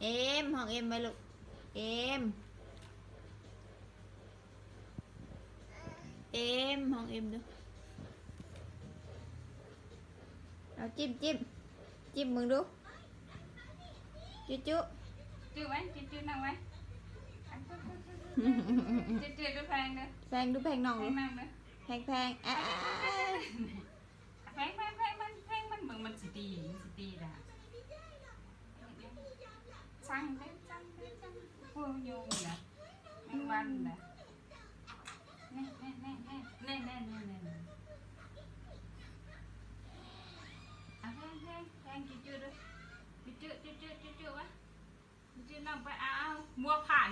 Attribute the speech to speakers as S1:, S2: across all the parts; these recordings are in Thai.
S1: em hoàng em mấy lục. Em.
S2: Em hoàng
S1: em
S2: được đó, chim chim. Chim mừng
S1: đúng chú chú. Chú bán chú chú nào bán. Chú chú đu phang nữa.
S2: Phang đu phang nòng phang phang à, à. à.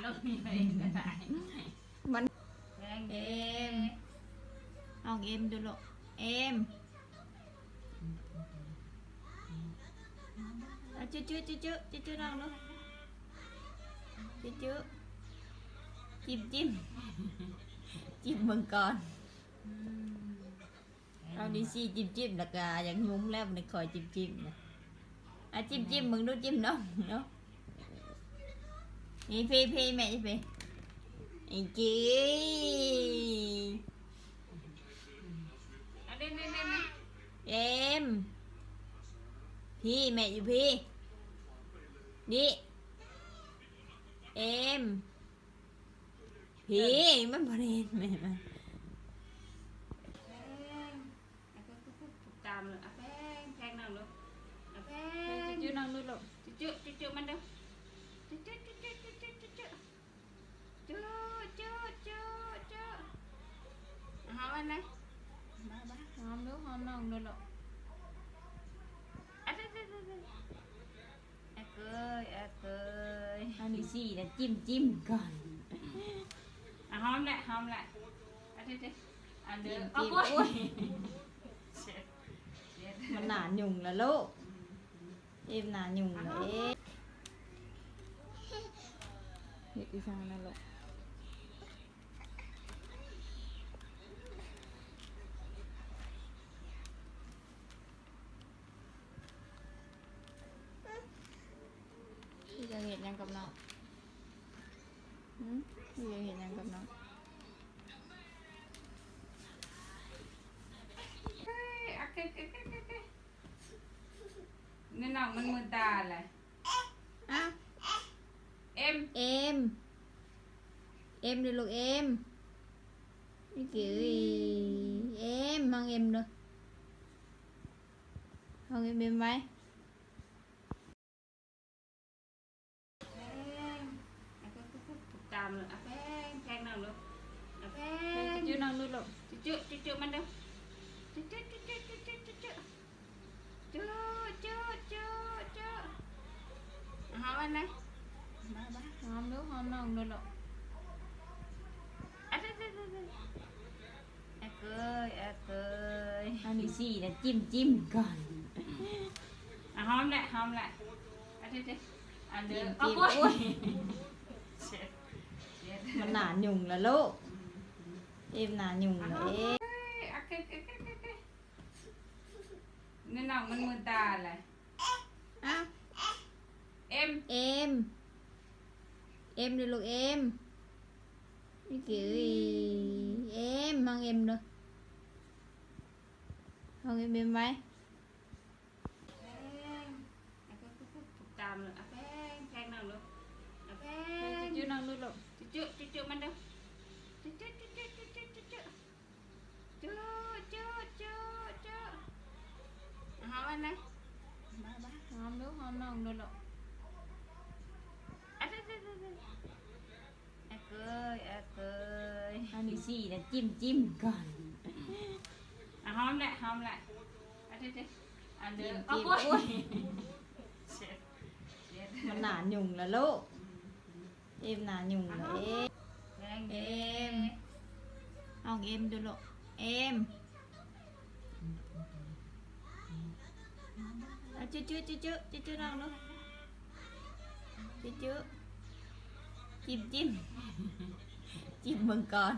S2: มัวผ่านแล้วนี่ไปได้
S1: มัน
S2: แพง
S1: เอ็
S2: เอ็
S1: ม
S2: ม
S1: ห้องเอ็มดูลูกเอ็มเอาจุ๊จุ๊จุ๊จุ๊จุ๊จุ๊น้องดูจุ๊จุ๊จิ้มจิ้มจิ้มมึงก่อน เอาดีซี่จิ้มจิ้มแล้วก็อย่างงุ้มแล้วมันคอยจิ้มจิ้มนะอะจิ้มจิ้มมึงดูจิ้มน้องเนาะ นี่พี่พี่แม่นี่พี่อีกี
S2: เล่นเล่นเล่นเล่
S1: เอ็มพี่แม่อยู่พี่นี่เอ็มพี่มันบริเวณแม่มั
S2: นตามเลยอะแพงแพงนั่งลูกอะแพง
S1: จุ๊จุ๊นั่งลูกลูก
S2: จุ๊จุ๊จุ๊จุ๊มันเด้อจุ๊จุ๊ จุ๊จุ๊จุ๊จุ๊เอาหอมอันไหนบ้าบ้า
S1: หอมดูหอมน้องดูลูก
S2: อะเด่นเด่นเด่นเด่นอะเกยอะเกย
S1: เอาดีซี่นะจิ้มจิ้มก่อน
S2: อะหอมแหละหอมแหละอะเด่นเด่นอะเด้
S1: จิ้
S2: อ
S1: ม
S2: เอา
S1: จิ้ม
S2: โอ้ย
S1: โอ้ย
S2: เช็ดเช็ด
S1: มันหนาหยุ่งแล้วลูกเอ็มหนาหยุ่งเลยเอ๊ะเฮ็ดอีสานนั่นลูกพี่จะ ยังกับน้องพี่เห็นยังกับน้อง
S2: นี่น้องมันมือตา
S1: อะไร
S2: อ่ะ
S1: เอ็ม เอ็ม เอ็มเลยลูกเอ็ม
S2: นี่ kiểu em mang em nữa không em em mấy งยื
S1: นนั่งดูลูก
S2: จุ๊จุ๊จุ๊จุ๊มันเด้อจุ๊จุ๊จุ๊จุ๊จุ๊จุ๊จุ๊จุ๊จุ๊จุ๊จุ๊จุ๊เอาหอมอันไหนบ้าบ้า
S1: หอมดูหอมน้องดูลูก
S2: อะเด้อเด้อเด้อเด้ออะเกยอะเกย
S1: เอานี่สินะจิ้มจิ้มก่อน
S2: อะหอมแหละหอมแหละอะเด้อเด้ออะเด้
S1: จิ้
S2: อ
S1: ม
S2: เอา
S1: จิ้ม
S2: โอ้
S1: โอ้
S2: ย
S1: ย
S2: เช็ดเช็ด
S1: มันหนาหยุ่งแล้วลูกเอ็มหนาหยุ่งเลย
S2: เอ้ยอะเก em là nhùng đấy nên nào mình mưa ta lại à. em em em đi luôn em cái kiểu gì em mang
S1: em được không
S2: em bên máy
S1: làm nữa, à, cái thang nào nữa, à, cái chưa năng nữa luôn, chưa chưa chưa mình đâu. không anh ấy không đúng không nó không được đâu à cười anh đi xì là chim chim còn
S2: à không lại hôm lại à thế thế à được chim, chim. mà nả nhùng là lỗ. Em nà nhùng là em. Em. Không em đưa lộ em. จื้อจื้อจื้อ
S1: จื้อจื้
S2: อ
S1: จื้
S2: อ
S1: ลองดูจื้อจื้อจิ้มจิ้มจิ้มเมืงก่อน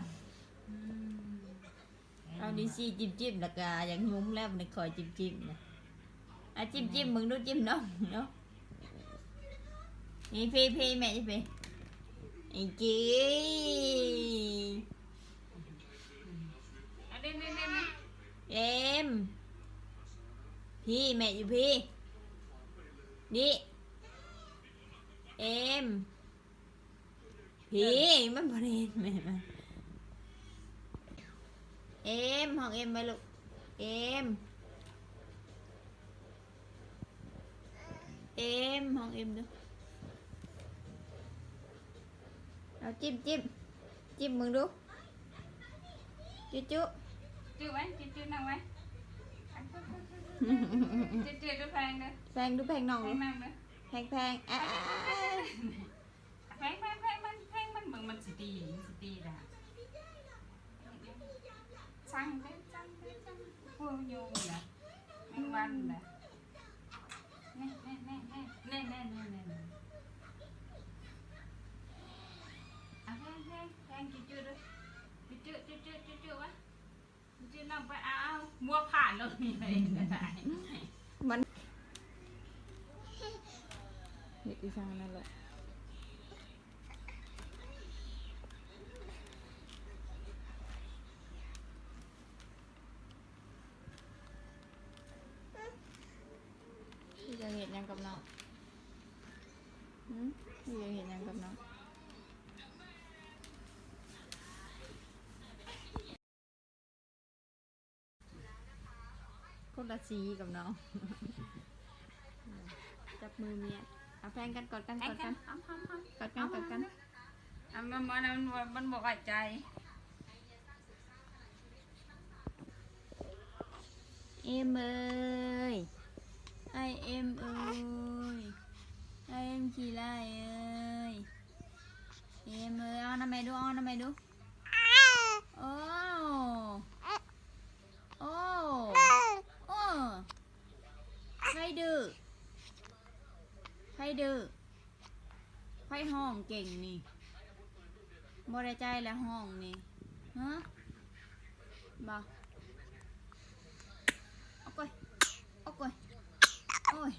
S1: เอาดิซี่จิ้มจิ้มแล้วก็อย่างงุ้มแล้วมันคอยจิ้มจิ้มนะอ่จิ้มจิ้มมึงดูจิ้มน้องเนาะไอพี่พี่แม่พี่ไอ้จีเอ็มพี่แม่อยู่พี่ ดิเอ็มพีมันบริเวณแม่มเอ็มห้องเอ็มไปลูกเอ็มเอ็มห้องเอ็มดูเอาจิ้มจิ้มจิ้มมึงดูจุ๊จุ๊
S2: จื้อไว้จื้อจื้อนั่งไว้ จื้อจื้อดูแพงเด้อ
S1: แพงดูแพงน้อง
S2: แพ
S1: ดู
S2: งนั่งเด้อ
S1: แพงแพงอะอะอะอะ
S2: แพงแพงแพงมันแพงมันเบิ่งมันสิดีมันสิดีล่ะสั่งเด้อสั่งเด้อสั่งพวกอยู่น่ะแมงวันน่ะแน่แน่แน่แน่แน่แน่แน่แน่แน่เอาแพงแพงแพงจื้อจื้อเด้อจื้อจื้อจื้อจื้อจื้อวะจื้อนั่งไปเอาเอา มัวผ่านเลยนี่เลยได้
S1: มัน เด็กอีสานนั่นแหละเห็นยังกับน้องหืมพี่จะเห็นยังกับน้องคน ละสีกับน้อง จับมือเมียเอาแฟนกันกอดกันกอดกัน
S2: อ้ำอ้ำอ้ำ
S1: กอดกันกอดกัน
S2: อะมันมันมันมันบอกใจ
S1: เอ็มเอ้ยไอเอ็มเอ้ยไอเอ็มขี่ไล่เอ้ยเอ็มเอ้ยเอาน้ำแม่ดูเอาน้ำแม่ดูโอ้โอ้โอ้ใคร ดื้อใครดื้อใครห้องเก่งนี่บ่ได้ใจแล้วห้องนี่ฮะบ่โอ้ยโอ้ยโอ้ย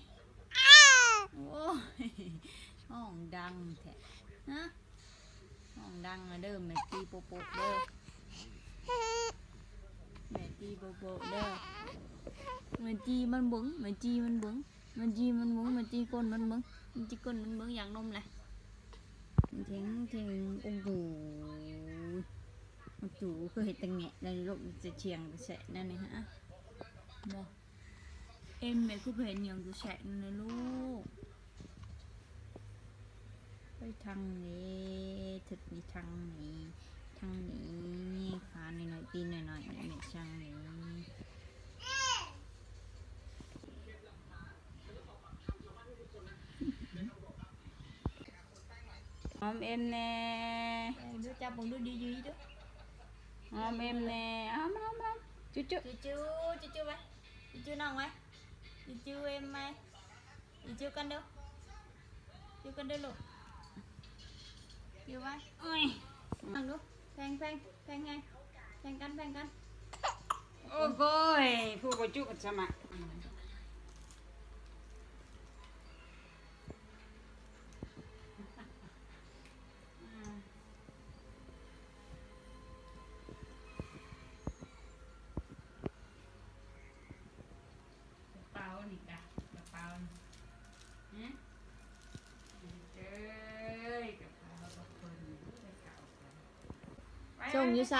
S1: โอ้ยห้องดังแท้ฮะห้องดังอะเด้อแม่ตีโปโปะเด้อแม่ตีโปโปะเด้อ mình chì mình búng mình chì mình búng mình chì mình búng mình chì con
S2: mình búng mình chì con mình búng giàng
S1: nôm này thèn thèn ông chủ ông chủ cứ hết tình
S2: nghệ lên lộn sẽ chiềng sẽ đây này hả? Được. em mẹ cứ hết nhiều tôi sẽ này luôn.
S1: Cái thằng này thật này thằng này thằng này khá này nói tin này nói mẹ chăng này hôm em nè. Đứa cha bọn đứa đi gì đó. Hôm em nè. À, không không không. Chú chú chú chú chú chú bé
S2: chú chú nào
S1: ngoài chú chú em à. mai chú chú con đâu. Chú con đâu luôn. Chú bé ôi. Thằng đâu phanh phanh phanh ngay. Phanh
S2: cắn phanh cắn. Ôi coi phụ của chú còn sao mà? ส่
S1: งอยู่ไซ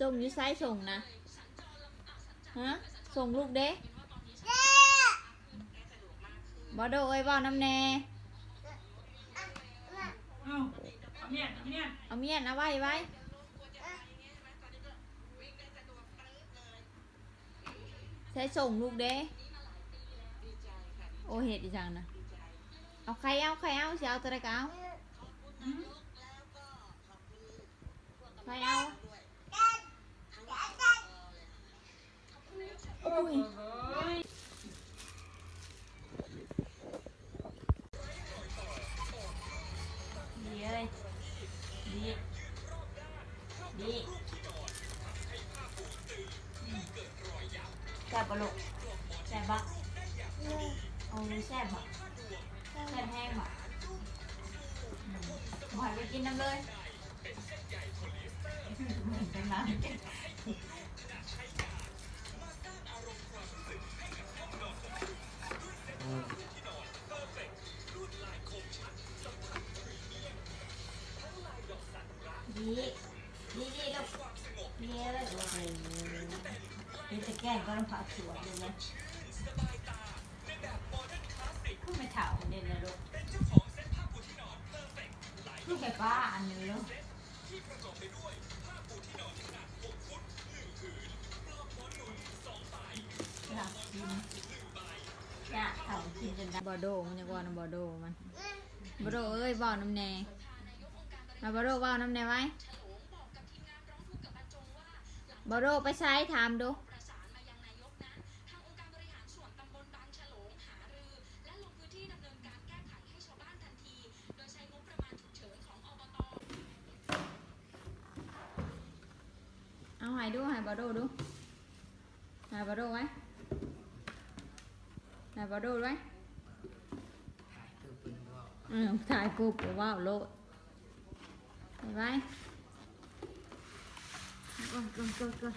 S1: ส่งอยู่ไซส่งนะฮะส่งลูกเด้บอโดเอ้ยบ่น้ำแน่
S2: เอาเอาเนี่ยเอาเนี่ย
S1: เอาเมียนเอาไว้ไว้ใช้ส่งลูกเด้โอเห็ดอีจังนะเอาใครเอาใครเอาเสิเอาตัวใดก็เอาใครเอาโอ้ยดีเอ้ยดีดีแซ่บปะลูกแซ่บปะโอ้ยแซ่บปะแซ่บแห้งปะกินน้ำเลย จังนั้น
S3: ดีดีดีลูกดีเลยโอ้โหนี่จะแกล้งก็ต้องผ่าสวนเลยนะขึ้นไปเถาเนี่ยนะลูกขึ้นไปบ้าอันนี้ลูก กินจนได้
S1: บอโดมันยังว่าน้ำบอโดมันบอโดเอ้ยบอกน้ำแน่เอาบอโดบอกน้ำแน่ไว้บอโดไปใช้ถามดูเอาหายดูหายบอโดดูหายบอโดไว้หายบอโดไว้ อืมถ่ายปุ๊บก็ว้าวโลดเห็นไหมก็ก็ก็ก็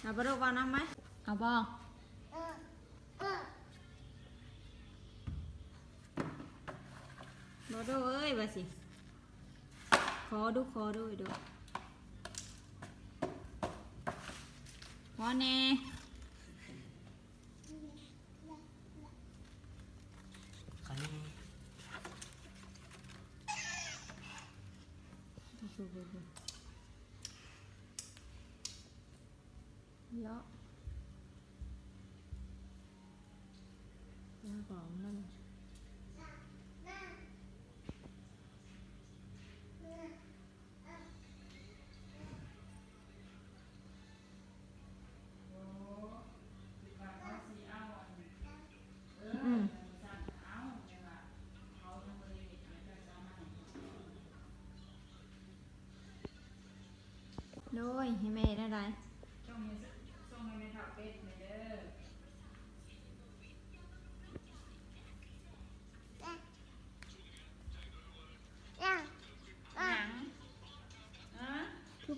S1: เอาบอโดวาน้ำไหมเอาบอโดโดเอ้ยว่าสิขอดูขอดูดูขอแน่
S4: คราวนี้
S1: เลาะแล้วก็นั่น
S2: ว่าเขาสิเอาอันเออ
S1: อืม
S2: สั่งเอาแต่ว่าเขายังบ่ได้เฮ็ด ให้เจ้าสามารถ
S1: โดยให้แม่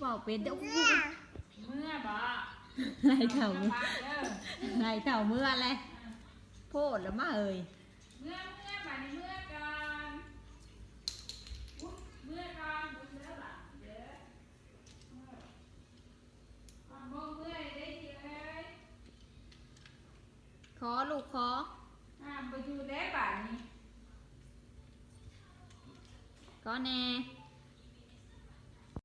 S1: เบาเป็นเด้อ
S2: เมื่อบ่
S1: ไรเถ่า
S2: เมื่
S1: เมื่
S2: อ
S1: อ
S2: เด้อ
S1: ไรเถ่าเมื่ออะไรโพดแล้วมาเอ่ย
S2: เมื่อเมื่อบัดนี้เมื่อกันอุ๊ยเมื่อกันบุญเด้อล่ะเด้อเมื่ออ่อนบ่เมื่อยได้ทีเอ้ย
S1: ขอลูกขอ
S2: ห้ามไปอยู่ได้บัดนี้
S1: ขอแน่
S2: เ